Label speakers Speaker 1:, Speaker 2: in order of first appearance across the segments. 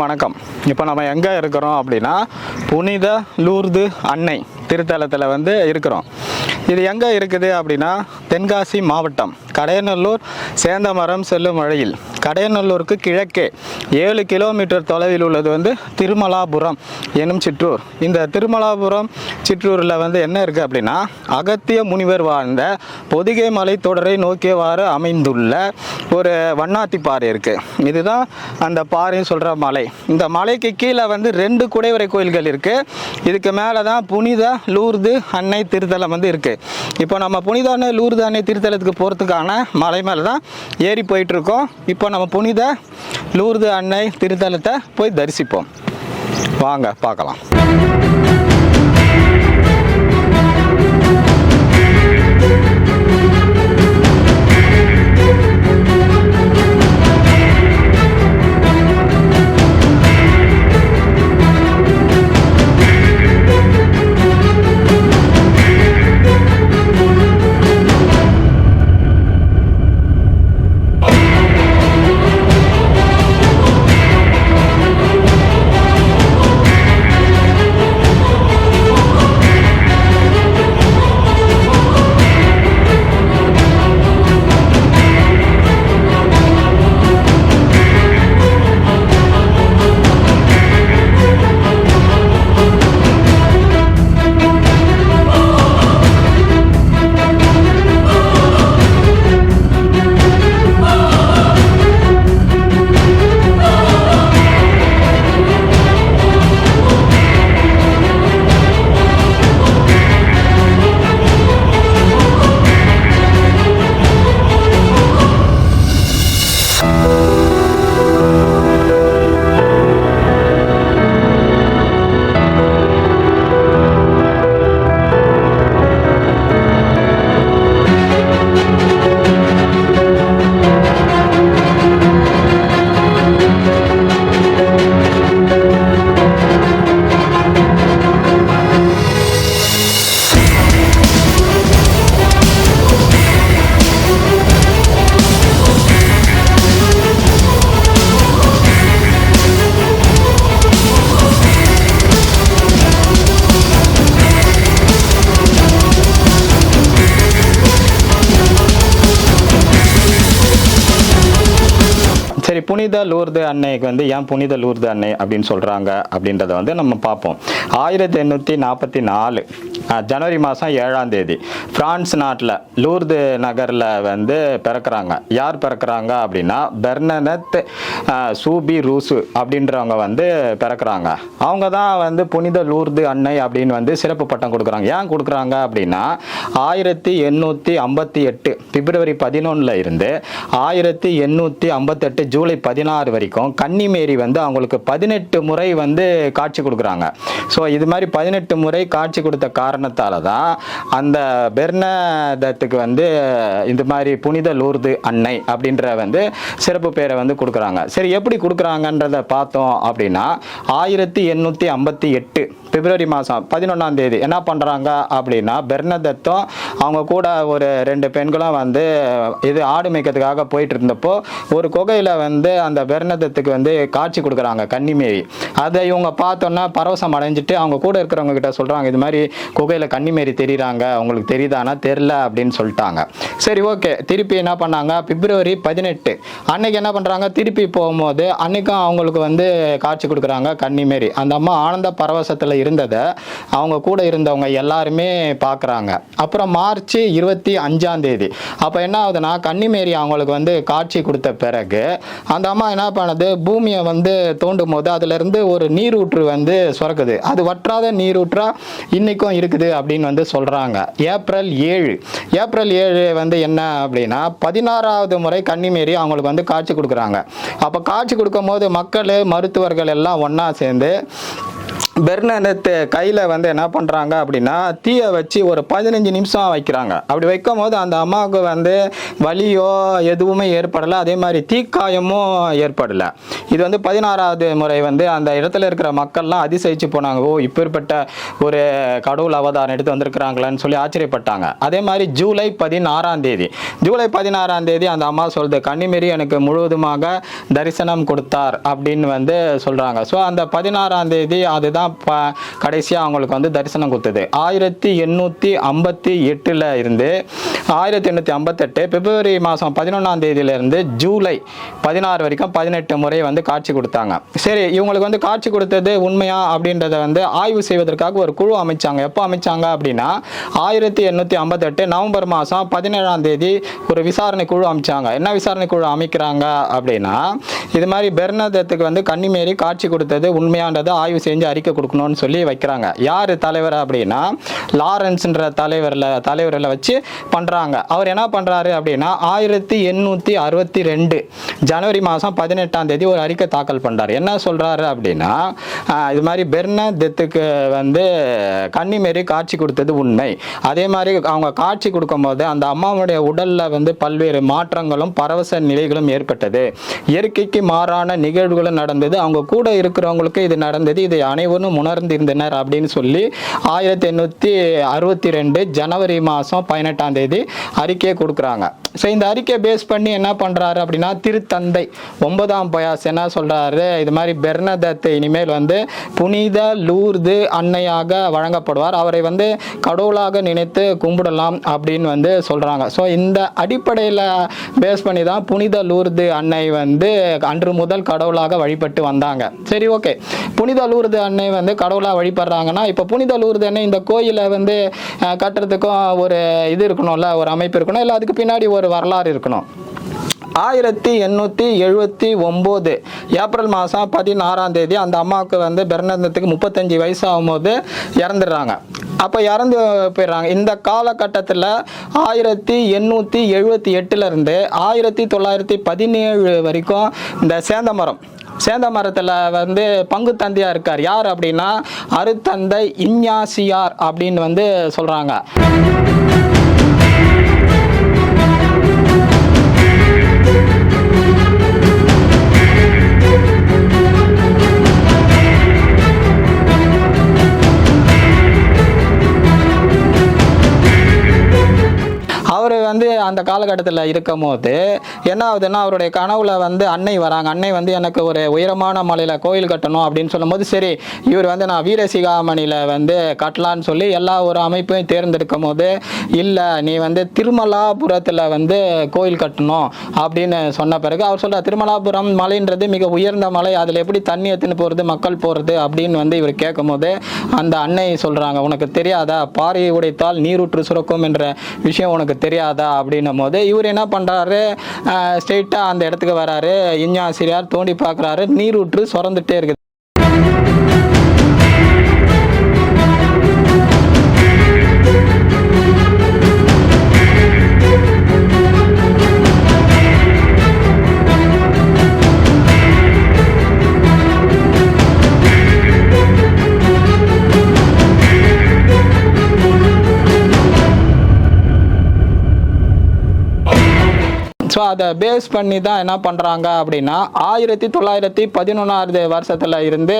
Speaker 1: வணக்கம். இப்போ நம்ம எங்கே இருக்கிறோம் அப்படின்னா புனித லூர்து அன்னை. திருத்தலத்தில் வந்து இருக்கிறோம். இது எங்கே இருக்குது அப்படின்னா தென்காசி மாவட்டம் கடையநல்லூர் சேந்தமரம் செல்லும் வழியில். கடையநல்லூருக்கு கிழக்கே ஏழு கிலோமீட்டர் தொலைவில் உள்ளது வந்து திருமலாபுரம் எனும் சிற்றூர். இந்த திருமலாபுரம் சிற்றூரில் வந்து என்ன இருக்குது அப்படின்னா அகத்திய முனிவர் வாழ்ந்த பொதிகை மலை தொடரை நோக்கியவாறு அமைந்துள்ள ஒரு வண்ணாத்தி பாறை இருக்குது இதுதான் அந்த பாறைன்னு சொல்கிற மலை. இந்த மலைக்கு கீழே வந்து ரெண்டு குடைவரை கோயில்கள் இருக்குது இதுக்கு மேலே தான் புனித லூர்து அன்னை திருத்தலம் வந்து இருக்குது இப்போ நம்ம புனித அன்னை லூர்து அன்னை திருத்தலத்துக்கு போகிறதுக்கான மலை மேலே தான் ஏறி போயிட்டுருக்கோம். இப்போ நம்ம புனித லூர்து அன்னை திருத்தலத்தை போய் தரிசிப்போம். வாங்க பார்க்கலாம். புனித லூர்து அன்னைக்கு வந்து ஏன் புனித லூர்து அன்னை அப்படின்னு சொல்கிறாங்க அப்படின்றத வந்து நம்ம பார்ப்போம். ஆயிரத்தி எண்ணூற்றி நாற்பத்தி நாலு ஜனவரி மாதம் ஏழாம் தேதி. பிரான்ஸ் நாட்டில் லூர்து நகரில் வந்து பிறக்கிறாங்க. யார் பிறக்கிறாங்க அப்படின்னா பெர்னனத் சூபி ரூசு அப்படின்றவங்க வந்து பிறக்கிறாங்க. அவங்க தான் வந்து புனித லூர்து அன்னை அப்படின்னு வந்து சிறப்பு பட்டம் கொடுக்குறாங்க. ஏன் கொடுக்குறாங்க அப்படின்னா ஆயிரத்தி எண்ணூற்றி ஐம்பத்தி எட்டு பிப்ரவரி பதினொன்றில் இருந்து ஆயிரத்தி எண்ணூற்றி ஐம்பத்தெட்டு ஜூலை பதினாறு வரைக்கும் கன்னிமேரி வந்து அவங்களுக்கு பதினெட்டு முறை வந்து காட்சி கொடுக்குறாங்க. ஸோ இது மாதிரி பதினெட்டு முறை காட்சி கொடுத்த காரணம் காரணத்தால் தான் அந்த பெர்னதத்துக்கு வந்து இந்த மாதிரி புனித லூர்து அன்னை அப்படின்ற வந்து சிறப்பு பேரை வந்து கொடுக்குறாங்க. சரி எப்படி கொடுக்குறாங்கன்றத பார்த்தோம் அப்படின்னா ஆயிரத்தி எண்ணூற்றி ஐம்பத்தி எட்டு பிப்ரவரி மாதம் பதினொன்றாம் தேதி என்ன பண்ணுறாங்க அப்படின்னா பெர்னதத்தும் அவங்க கூட ஒரு ரெண்டு பெண்களும் வந்து இது ஆடு மேய்க்கிறதுக்காக போயிட்டு இருந்தப்போ ஒரு குகையில் வந்து அந்த பெர்னதத்துக்கு வந்து காட்சி கொடுக்குறாங்க கன்னிமேரி அதை இவங்க பார்த்தோன்னா பரவசம் அடைஞ்சிட்டு அவங்க கூட இருக்கிறவங்க கிட்ட சொல்கிறாங்க இது மாதிரி குகையில் கன்னிமேரி தெரியுறாங்க. அவங்களுக்கு தெரியுதானா? தெரில அப்படின்னு சொல்லிட்டாங்க. சரி ஓகே. திருப்பி என்ன பண்ணாங்க? பிப்ரவரி பதினெட்டு. அன்னைக்கு என்ன பண்ணுறாங்க திருப்பி போகும்போது அன்னைக்கும் அவங்களுக்கு வந்து காட்சி கொடுக்குறாங்க கன்னிமேரி அந்த அம்மா ஆனந்த பரவசத்தில் இருந்ததை அவங்க கூட இருந்தவங்க எல்லாருமே பார்க்குறாங்க அப்புறம் மார்ச் இருபத்தி அஞ்சாம் தேதி. அப்போ என்ன ஆகுதுன்னா கன்னிமேரி அவங்களுக்கு வந்து காட்சி கொடுத்த பிறகு அந்த அம்மா என்ன பண்ணுது? பூமியை வந்து தோண்டும் போது அதுலேருந்து ஒரு நீரூற்று வந்து சுரக்குது. அது வற்றாத நீரூற்றா? இன்னைக்கும் இருக்குது அப்படின்னு வந்து சொல்கிறாங்க ஏப்ரல் ஏழு. ஏப்ரல் ஏழு வந்து என்ன அப்படின்னா பதினாறாவது முறை கன்னிமேரி அவங்களுக்கு வந்து காட்சி கொடுக்குறாங்க. அப்போ காட்சி கொடுக்கும்போது மக்கள் மருத்துவர்கள் எல்லாம் ஒன்றா சேர்ந்து பெர்னத்தை கையில் வந்து என்ன பண்ணுறாங்க அப்படின்னா தீயை வச்சு ஒரு பதினஞ்சு நிமிஷம் வைக்கிறாங்க. அப்படி வைக்கும் போது அந்த அம்மாவுக்கு வந்து வலியோ எதுவுமே ஏற்படலை. அதே மாதிரி தீக்காயமும் ஏற்படலை. இது வந்து பதினாறாவது முறை வந்து அந்த இடத்துல இருக்கிற மக்கள்லாம் அதிசயிச்சு போனாங்க. ஓ இப்பேற்பட்ட ஒரு கடவுள் அவதாரம் எடுத்து வந்திருக்கிறாங்களான்னு சொல்லி ஆச்சரியப்பட்டாங்க. அதே மாதிரி ஜூலை பதினாறாம் தேதி. ஜூலை பதினாறாம் தேதி அந்த அம்மா சொல்லுது கன்னிமேரி எனக்கு முழுவதுமாக தரிசனம் கொடுத்தார் அப்படின்னு வந்து சொல்கிறாங்க ஸோ அந்த பதினாறாம் தேதி அதுதான் ப கடைசியாக அவங்களுக்கு வந்து தரிசனம் கொடுத்தது. ஆயிரத்தி எண்ணூற்றி ஐம்பத்தி எட்டில் இருந்து ஆயிரத்தி எண்ணூற்றி ஐம்பத்தெட்டு பிப்ரவரி மாதம் பதினொன்றாம் தேதியிலேருந்து ஜூலை பதினாறு வரைக்கும் பதினெட்டு முறை வந்து காட்சி கொடுத்தாங்க. சரி இவங்களுக்கு வந்து காட்சி கொடுத்தது உண்மையா அப்படின்றத வந்து ஆய்வு செய்வதற்காக ஒரு குழு அமைச்சாங்க. எப்போ அமைச்சாங்க அப்படின்னா ஆயிரத்தி எண்ணூற்றி ஐம்பத்தெட்டு நவம்பர் மாதம் பதினேழாம் தேதி ஒரு விசாரணை குழு அமைச்சாங்க. என்ன விசாரணை குழு அமைக்கிறாங்க அப்படின்னா இது மாதிரி பெர்னதத்துக்கு வந்து கன்னிமேரி காட்சி கொடுத்தது உண்மையான்றதை ஆய்வு செஞ்சு அறிக்கை கொடுக்கணும்னு சொல்லி வைக்கிறாங்க. யார் தலைவர் அப்படின்னா லாரன்ஸ்ன்ற தலைவரில் தலைவரில் வச்சு பண்ணுறாங்க அவர் என்ன பண்ணுறாரு அப்படின்னா ஆயிரத்தி எண்ணூற்றி அறுபத்தி ரெண்டு ஜனவரி மாதம் பதினெட்டாம் தேதி ஒரு அறிக்கை தாக்கல் பண்ணுறாரு என்ன சொல்கிறாரு அப்படின்னா இது மாதிரி பெர்னதத்துக்கு வந்து கன்னிமேரி காட்சி கொடுத்தது உண்மை. அதே மாதிரி அவங்க காட்சி கொடுக்கும்போது அந்த அம்மாவுடைய உடல்ல வந்து பல்வேறு மாற்றங்களும் பரவச நிலைகளும் ஏற்பட்டது. இயற்கைக்கு மாறான நிகழ்வுகளும் நடந்தது. அவங்க கூட இருக்கிறவங்களுக்கு இது நடந்தது. இது அனைவரும் உணர்ந்திருந்தனர் அப்படின்னு சொல்லி ஆயிரத்தி எண்ணூற்றி அறுபத்தி ரெண்டு ஜனவரி மாதம் பதினெட்டாம் தேதி அறிக்கையை கொடுக்குறாங்க. ஸோ இந்த அறிக்கையை பேஸ் பண்ணி என்ன பண்ணுறாரு அப்படின்னா திருத்தந்தை ஒன்பதாம் பயாஸ் என்ன சொல்கிறாரு இது மாதிரி பெர்னதத்தை இனிமேல் வந்து புனித லூர்து அன்னையாக வழங்கப்படுவார். அவரை வந்து கடவுளாக நினைத்து கும்பிடலாம் அப்படின்னு வந்து சொல்கிறாங்க ஸோ இந்த அடிப்படையில் பேஸ் பண்ணி தான் புனித லூர்து அன்னை வந்து அன்று முதல் கடவுளாக வழிபட்டு வந்தாங்க. சரி ஓகே புனித லூர்து அன்னை வந்து கடவுளாக வழிபடுறாங்கன்னா இப்போ புனித லூர்து அன்னை இந்த கோயிலை வந்து கட்டுறதுக்கும் ஒரு இது இருக்கணும்ல ஒரு அமைப்பு இருக்கணும். இல்லை அதுக்கு பின்னாடி ஒரு வரலாறு இருக்கணும். ஆயிரத்தி எண்ணூற்றி எழுபத்தி ஒம்பது ஏப்ரல் மாதம் பதினாறாம் தேதி அந்த அம்மாவுக்கு வந்து பிறந்தத்துக்கு முப்பத்தஞ்சு வயசு ஆகும்போது இறந்துடுறாங்க. அப்போ இறந்து போயிடுறாங்க. இந்த காலகட்டத்தில் ஆயிரத்தி எண்ணூற்றி எழுபத்தி எட்டுலேருந்து ஆயிரத்தி தொள்ளாயிரத்தி பதினேழு வரைக்கும் இந்த சேந்தமரம் சேந்த மரத்தில் வந்து பங்கு தந்தையாக இருக்கார். யார் அப்படின்னா அருத்தந்தை இஞ்ஞாசியார் அப்படின்னு வந்து சொல்கிறாங்க அந்த காலகட்டத்தில் இருக்கும் போது என்ன ஆகுதுன்னா அவருடைய கனவுல வந்து அன்னை வராங்க. அன்னை வந்து எனக்கு ஒரு உயரமான மலையில் கோயில் கட்டணும் அப்படின்னு சொல்லும்போது சரி இவர் வந்து நான் வீரசிகாமணியில் வந்து கட்டலான்னு சொல்லி எல்லா ஒரு அமைப்பையும் தேர்ந்தெடுக்கும் போது இல்லை நீ வந்து திருமலாபுரத்தில் வந்து கோயில் கட்டணும் அப்படின்னு சொன்ன பிறகு அவர் சொல்றார் திருமலாபுரம் மலைன்றது மிக உயர்ந்த மலை. அதில் எப்படி தண்ணி எடுத்துன்னு போகிறது மக்கள் போகிறது அப்படின்னு வந்து இவர் கேட்கும்போது அந்த அன்னை சொல்கிறாங்க உனக்கு தெரியாதா? பாறையை உடைத்தால் நீரூற்று சுரக்கும் என்ற விஷயம் உனக்கு தெரியாதா? அப்படின்னு அப்படிங்கும் போது இவர் என்ன பண்ணுறாரு ஸ்ட்ரெயிட்டாக அந்த இடத்துக்கு வராரு. இஞ்ஞாசிரியார் தோண்டி பார்க்குறாரு. நீரூற்று சுரந்துட்டே இருக்குது. ஸோ அதை பேஸ் பண்ணி தான் என்ன பண்ணுறாங்க அப்படின்னா ஆயிரத்தி தொள்ளாயிரத்தி பதினொன்றாவது வருஷத்தில் இருந்து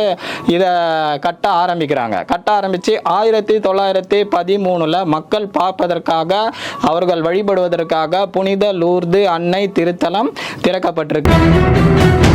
Speaker 1: இதை கட்ட ஆரம்பிக்கிறாங்க. கட்ட ஆரம்பித்து ஆயிரத்தி தொள்ளாயிரத்தி பதிமூணில் மக்கள் பார்ப்பதற்காக அவர்கள் வழிபடுவதற்காக புனித லூர்து அன்னை திருத்தலம் திறக்கப்பட்டிருக்கு.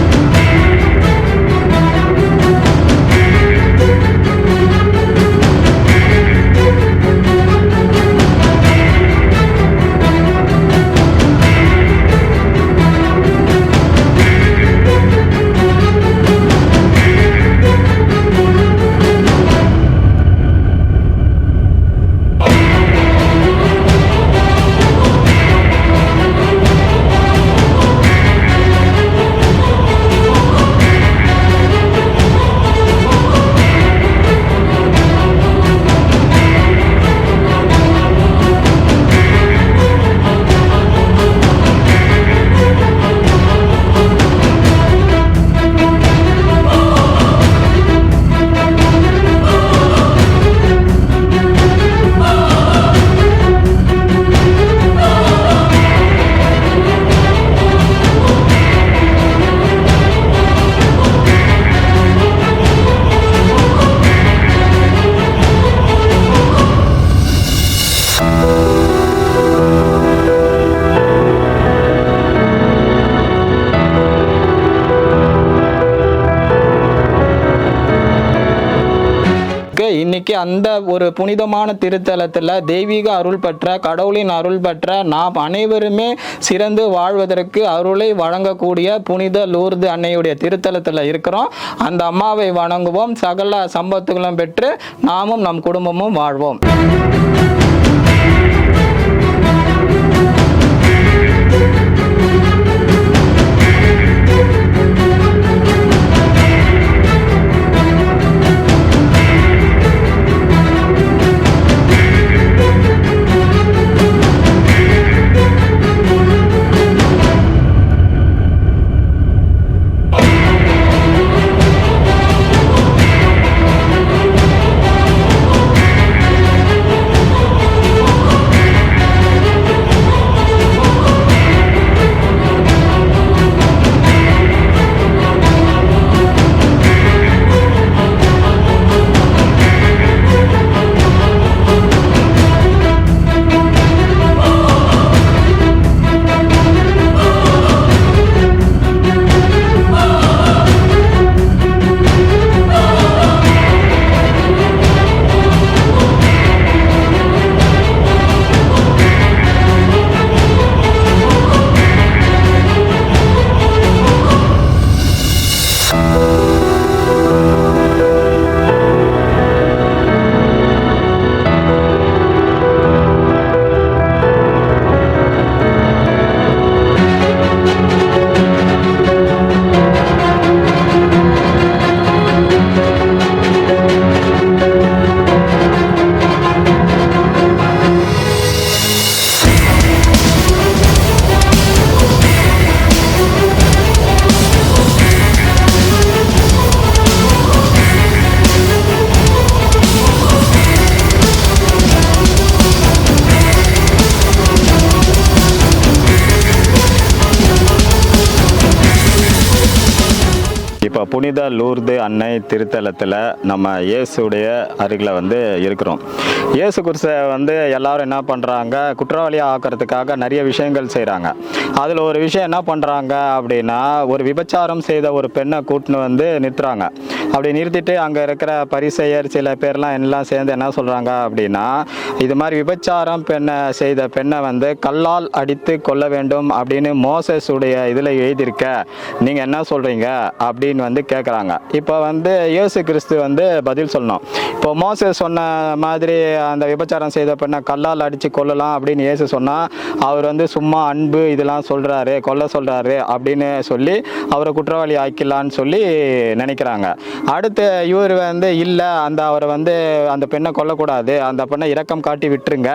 Speaker 1: அந்த ஒரு புனிதமான திருத்தலத்தில் தெய்வீக அருள் பெற்ற கடவுளின் அருள் பெற்ற நாம் அனைவருமே சிறந்து வாழ்வதற்கு அருளை வழங்கக்கூடிய புனித லூர்து அன்னையுடைய திருத்தலத்தில் இருக்கிறோம். அந்த அம்மாவை வணங்குவோம். சகல சம்பத்துகளும் பெற்று நாமும் நம் குடும்பமும் வாழ்வோம். புனித லூர்து அன்னை திருத்தலத்தில் நம்ம இயேசுடைய அருகில் வந்து இருக்கிறோம். இயேசு குருசை வந்து எல்லாரும் என்ன பண்ணுறாங்க குற்றவாளியாக ஆக்கிறதுக்காக நிறைய விஷயங்கள் செய்கிறாங்க அதில் ஒரு விஷயம் என்ன பண்ணுறாங்க அப்படின்னா ஒரு விபச்சாரம் செய்த ஒரு பெண்ணை கூட்டின்னு வந்து நிறுத்துறாங்க. அப்படி நிறுத்திட்டு அங்கே இருக்கிற பரிசெயர் சில பேர்லாம் எல்லாம் சேர்ந்து என்ன சொல்கிறாங்க அப்படின்னா இது மாதிரி விபச்சாரம் பெண்ணை செய்த பெண்ணை வந்து கல்லால் அடித்து கொள்ள வேண்டும் அப்படின்னு மோசஸ் உடைய இதில் எழுதியிருக்க நீங்கள் என்ன சொல்கிறீங்க அப்படின்னு வந்து கேட்குறாங்க இப்போ வந்து இயேசு கிறிஸ்து வந்து பதில் சொல்லணும். இப்போ மோசஸ் சொன்ன மாதிரி அந்த விபச்சாரம் செய்த பெண்ணை கல்லால் அடித்து கொல்லலாம் அப்படின்னு இயேசு சொன்னால் அவர் வந்து சும்மா அன்பு இதெல்லாம் சொல்கிறாரு கொல்ல சொல்கிறாரு அப்படின்னு சொல்லி அவரை குற்றவாளி ஆக்கிடலான்னு சொல்லி நினைக்கிறாங்க. அடுத்து இவர் வந்து இல்லை அந்த அவரை வந்து அந்த பெண்ணை கொல்லக்கூடாது அந்த பெண்ணை இரக்கம் காட்டி விட்டுருங்க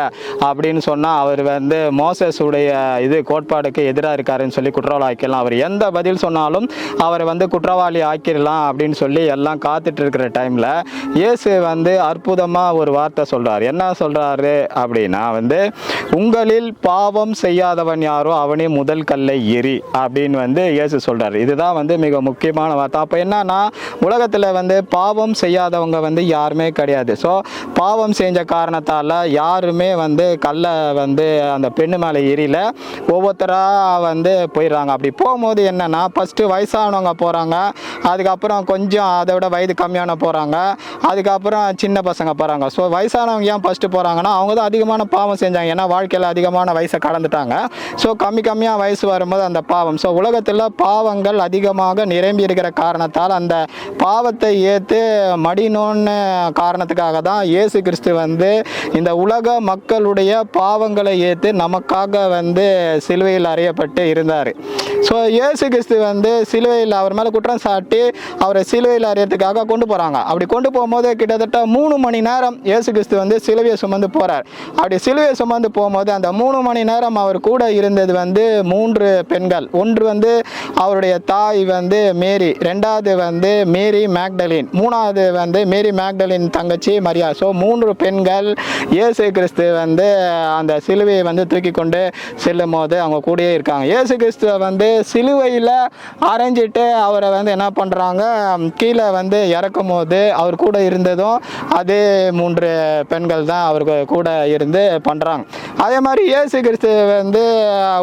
Speaker 1: அப்படின்னு சொன்னால் அவர் வந்து மோசஸ் உடைய இது கோட்பாடுக்கு எதிராக இருக்காருன்னு சொல்லி குற்றவாளி ஆக்கிடலாம். அவர் எந்த பதில் சொன்னாலும் அவரை வந்து குற்றவாளி ஆக்கிடலாம் அப்படின்னு சொல்லி எல்லாம் காத்துட்டு இருக்கிற டைமில் இயேசு வந்து அற்புதமாக ஒரு வார்த்தை சொல்கிறார் சொல்கிறார் என்ன சொல்கிறாரு அப்படின்னா வந்து உங்களில் பாவம் செய்யாதவன் யாரோ அவனே முதல் கல்லை எரி அப்படின்னு வந்து இயேசு சொல்கிறார் இதுதான் வந்து மிக முக்கியமான வார்த்தை. அப்போ என்னன்னா உலகத்தில் வந்து பாவம் செய்யாதவங்க வந்து யாருமே கிடையாது. ஸோ பாவம் செஞ்ச காரணத்தால் யாருமே வந்து கல்லை வந்து அந்த பெண்ணு மேலே எரியல ஒவ்வொருத்தராக வந்து போயிடுறாங்க. அப்படி போகும்போது என்னென்னா ஃபஸ்ட்டு வயசானவங்க போகிறாங்க அதுக்கப்புறம் கொஞ்சம் அதை விட வயது கம்மியான போகிறாங்க அதுக்கப்புறம் சின்ன பசங்க போகிறாங்க ஸோ வயசானவங்க ஏன் ஃபஸ்ட்டு போகிறாங்கன்னா அவங்க தான் அதிகமான பாவம் செஞ்சாங்க. ஏன்னா வாழ்க்கையில் அதிகமான வயசை கடந்துட்டாங்க. ஸோ கம்மி கம்மியாக வயசு வரும்போது அந்த பாவம். ஸோ உலகத்தில் பாவங்கள் அதிகமாக நிரம்பி இருக்கிற காரணத்தால் அந்த பாவத்தை ஏற்று மடினோன்னு காரணத்துக்காக தான் இயேசு கிறிஸ்து வந்து இந்த உலக மக்களுடைய பாவங்களை ஏற்று நமக்காக வந்து சிலுவையில் அறையப்பட்டு இருந்தார். ஸோ இயேசு கிறிஸ்து வந்து சிலுவையில் அவர் மேலே குற்றம் சாட்டி அவரை சிலுவையில் அறியறதுக்காக கொண்டு போகிறாங்க அப்படி கொண்டு போகும்போது கிட்டத்தட்ட மூணு மணி நேரம் இயேசு கிறிஸ்து வந்து சிலுவையை சுமந்து போகிறார் அப்படி சிலுவையை சுமந்து போகும்போது அந்த மூணு மணி நேரம் அவர் கூட இருந்தது வந்து மூன்று பெண்கள். ஒன்று வந்து அவருடைய தாய் வந்து மேரி ரெண்டாவது வந்து மேரி மேக்டலின் மூணாவது வந்து மேரி மேக்டலின் தங்கச்சி மரியா. ஸோ மூன்று பெண்கள் இயேசு கிறிஸ்து வந்து அந்த சிலுவையை வந்து தூக்கி கொண்டு செல்லும் போது அவங்க கூடயே இருக்காங்க. இயேசு கிறிஸ்துவை வந்து சிலுவையில் அரைஞ்சிட்டு அவரை வந்து என்ன பண்ணுறாங்க கீழே வந்து இறக்கும் போது அவர் கூட இருந்ததும் அதே மூன்று பெண்கள் தான் அவருக்கு கூட இருந்து பண்ணுறாங்க அதே மாதிரி இயேசு கிறிஸ்து வந்து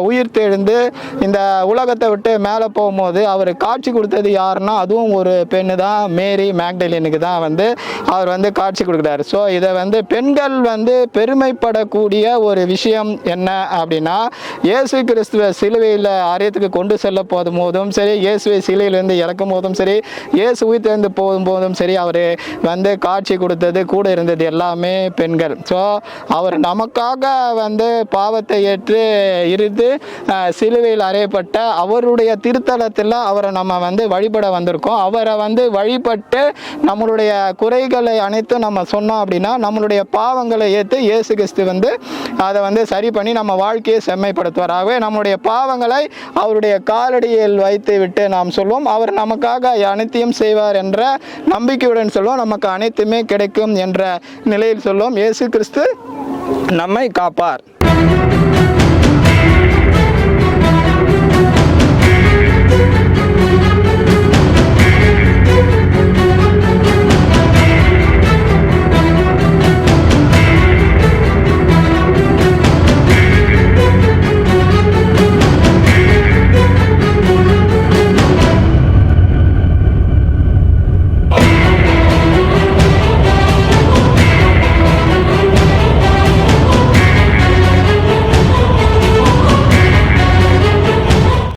Speaker 1: உயிர் தெழுந்து இந்த உலகத்தை விட்டு மேலே போகும்போது அவர் காட்சி கொடுத்தது யாருன்னா அதுவும் ஒரு பெண்ணு தான் மேரி மேக்டலினுக்கு தான் வந்து அவர் வந்து காட்சி கொடுக்குறாரு. ஸோ இதை வந்து பெண்கள் வந்து பெருமைப்படக்கூடிய ஒரு விஷயம் என்ன அப்படின்னா இயேசு கிறிஸ்துவ சிலுவையில் ஆரியத்துக்கு கொண்டு செல்ல போதும் போதும் சரி இயேசுவை சிலுவையிலேருந்து இறக்கும் போதும் சரி இயேசு உயிர் தெழுந்து போகும் போதும் சரி அவர் வந்து காட்சி கொடுத்தது கூட இருந்தது எல்லாமே பெண்கள். ஸோ அவர் நமக்காக வந்து பாவத்தை ஏற்று இருந்து சிலுவையில் அறையப்பட்ட அவருடைய திருத்தலத்தில் அவரை நம்ம வந்து வழிபட வந்திருக்கோம். அவரை வந்து வழிபட்டு நம்மளுடைய குறைகளை அனைத்தும் நம்ம சொன்னோம் அப்படின்னா நம்மளுடைய பாவங்களை ஏற்று இயேசு கிறிஸ்து வந்து அதை வந்து சரி பண்ணி நம்ம வாழ்க்கையை செம்மைப்படுத்துவார். ஆகவே நம்முடைய பாவங்களை அவருடைய காலடியில் வைத்து விட்டு நாம் சொல்வோம். அவர் நமக்காக அனைத்தையும் செய்வார் என்ற நம்பிக்கையுடன் சொல்வோம். நமக்கு அனைத்துமே கிடைக்கும் என்ற நிலையில் சொல்லும் இயேசு கிறிஸ்து நம்மை காப்பார். thank you